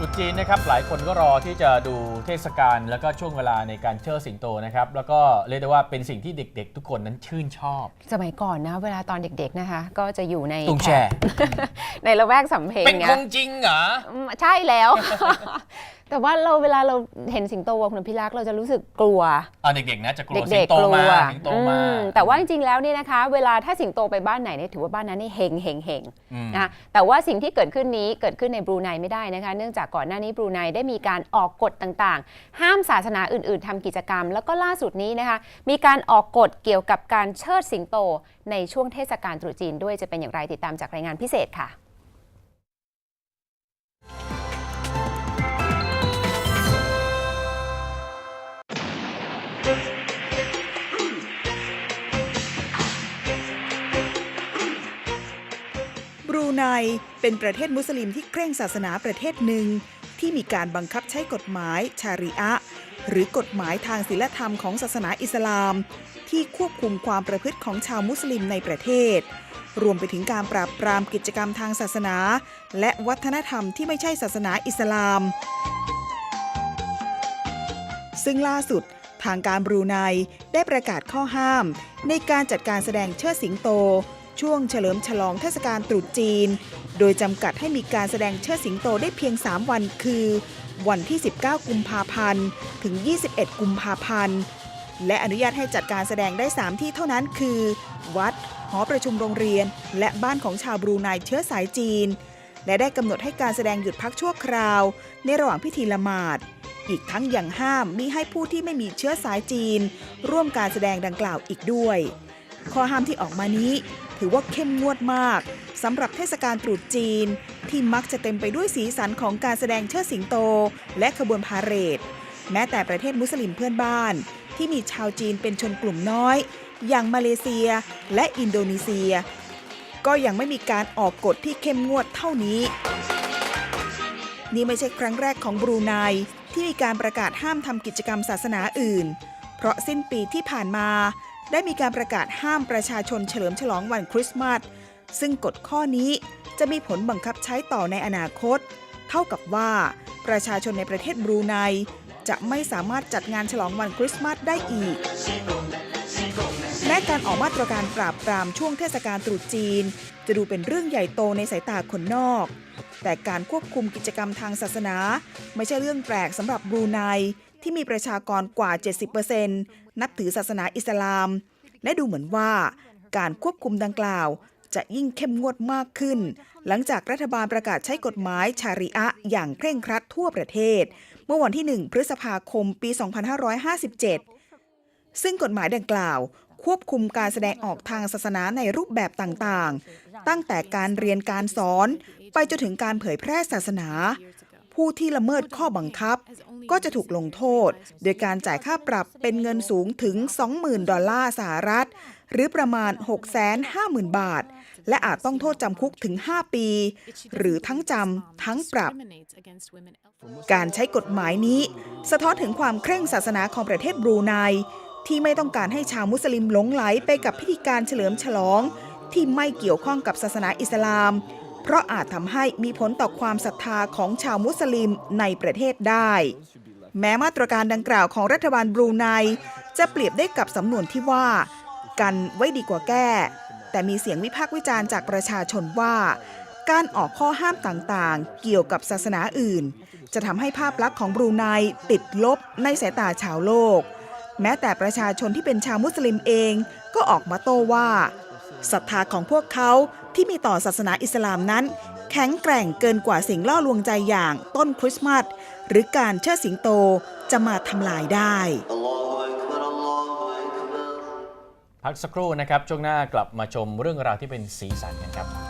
ตรุษจีนนะครับหลายคนก็รอที่จะดูเทศกาลแล้วก็ช่วงเวลาในการเชิดสิงโตนะครับแล้วก็เรียกได้ว่าเป็นสิ่งที่เด็ก ๆ ทุกคนนั้นชื่นชอบ สมัยก่อนนะ เวลาตอนเด็กๆนะคะ ก็จะอยู่ในตุงแช่ในละแวกสำเพ็งเป็นเนี่คยงจริงเหรอ อืมใช่แล้ว แต่ว่าเราเวลาเราเห็นสิงโตวคุณพิรักษ์เราจะรู้สึกกลัว อ่าเด็กๆนะจะกลัวสิเด็งกโตๆกลัมาวสิงโตมา อืมแต่ว่าจริงๆแล้วเนี่ยนะคะ เวลาถ้าสิงโตไปบ้านไหนเนี่ยถือว่าบ้านนั้นนี่เฮงเฮงเฮงอืม นะคะแต่ว่าสิ่งที่เกิดขึ้นนี้เกิดขึ้นในบรูไนไม่ได้นะคะ เนื่องจากก่อนหน้านี้บรูไนได้มีการออกกฎต่างๆ ห้ามศาสนาอื่น ๆทำกิจกรรม แล้วก็ล่าสุดนี้นะคะ มีการออกกฎเกี่ยวกับการเชิดสิงโตในช่วงเทศกาลตรุษจีนด้วยจะเป็นอย่างไรติดตามจากรายงานพิเศษค่ะ รูไนเป็นประเทศมุสลิมที่เคร่งศาสนาประเทศหนึ่ง ที่มีการบังคับใช้กฎหมายชาริอะห์หรือกฎหมายทางศีลธรรมของศาสนาอิสลาม ที่ควบคุมความประพฤติของชาวมุสลิมในประเทศ รวมไปถึงการปราบปรามกิจกรรมทางศาสนา และวัฒนธรรมที่ไม่ใช่ศาสนาอิสลาม ซึ่งล่าสุดทางการบรูไนได้ประกาศข้อห้าม ในการจัดการแสดงเชิดสิงโต ช่วงเฉลิมฉลองเทศกาลตรุษจีน โดยจำกัดให้มีการแสดงเชิดสิงโตได้เพียง 3 วันคือ วันที่ 19 กุมภาพันธ์ ถึง 21 กุมภาพันธ์ และอนุญาตให้จัดการแสดงได้ 3 ที่เท่านั้นคือ วัด หอประชุมโรงเรียน และบ้านของชาวบรูไนเชื้อสายจีน และได้กำหนดให้การแสดงหยุดพักชั่วคราว ในระหว่างพิธีละหมาดอีกทั้งยังห้ามมิให้ผู้ที่ไม่มีเชื้อสายจีน ร่วมการแสดงดังกล่าวอีกด้วย ข้อห้ามที่ออกมานี้ ถือว่าเข้มงวดมากสำหรับเทศกาลตรุษจีน ที่มักจะเต็มไปด้วยสีสันของการแสดงเชิดสิงโต และขบวนพาเหรด แม้แต่ประเทศมุสลิมเพื่อนบ้าน ที่มีชาวจีนเป็นชนกลุ่มน้อย อย่างมาเลเซียและอินโดนีเซีย ก็ยังไม่มีการออกกฎที่เข้มงวดเท่านี้ นี่ไม่ใช่ครั้งแรกของบรูไนที่มีการประกาศห้ามทำกิจกรรมศาสนาอื่น เพราะสิ้นปีที่ผ่านมา ได้มีการประกาศห้ามประชาชนเฉลิมฉลองวันคริสต์มาส ซึ่งกฎข้อนี้จะมีผลบังคับใช้ต่อในอนาคต เท่ากับว่า ประชาชนในประเทศบรูไนจะไม่สามารถจัดงานฉลองวันคริสต์มาสได้อีก แม้การออกมาตรการปราบปรามช่วงเทศกาลตรุษจีน จะดูเป็นเรื่องใหญ่โตในสายตาคนนอก แต่การควบคุมกิจกรรมทางศาสนา ไม่ใช่เรื่องแปลกสำหรับบรูไน ที่มีประชากรกว่า 70%นับถือศาสนาอิสลาม และดูเหมือนว่า การควบคุมดังกล่าว จะยิ่งเข้มงวดมากขึ้น หลังจากรัฐบาลประกาศใช้กฎหมายชาริอะอย่างเคร่งครัดทั่วประเทศ เมื่อวันที่ 1 พฤษภาคมปี 2557 ซึ่งกฎหมายดังกล่าวควบคุมการแสดงออกทางศาสนาในรูปแบบต่างๆ ตั้งแต่การเรียนการสอน ไปจนถึงการเผยแพร่ศาสนา ผู้ที่ละเมิดข้อบังคับ ก็จะถูกลงโทษ โดยการจ่ายค่าปรับเป็นเงินสูงถึง 20,000 ดอลลาร์สหรัฐ หรือประมาณ 650,000 บาท และอาจต้องโทษจำคุกถึง 5 ปี หรือทั้งจำทั้งปรับ การใช้กฎหมายนี้ สะท้อนถึงความเคร่งศาสนาของประเทศบรูไนที่ไม่ต้องการให้ชาวมุสลิมหลงไหลไปกับพิธีการเฉลิมฉลอง ที่ไม่เกี่ยวข้องกับศาสนาอิสลาม เพราะอาจทำให้มีผลต่อความศรัทธาของชาวมุสลิมในประเทศได้ แม้มาตรการดังกล่าวของรัฐบาลบรูไนจะเปรียบได้กับสำนวนที่ว่า กันไว้ดีกว่าแก้ แต่มีเสียงวิพากษ์วิจารณ์จากประชาชนว่า การออกข้อห้ามต่างๆ เกี่ยวกับศาสนาอื่น จะทำให้ภาพลักษณ์ของบรูไนติดลบในสายตาชาวโลก แม้แต่ประชาชนที่เป็นชาวมุสลิมเองก็ออกมาโต้ว่าศรัทธาของพวกเขา ที่มีต่อศาสนาอิสลามนั้น แข็งแกร่งเกินกว่าสิ่งล่อลวงใจอย่างต้นคริสต์มาสหรือการเชิดสิงโตจะมาทำลายได้พักสักครู่นะครับ ช่วงหน้ากลับมาชมเรื่องราวที่เป็นสีสันกันครับ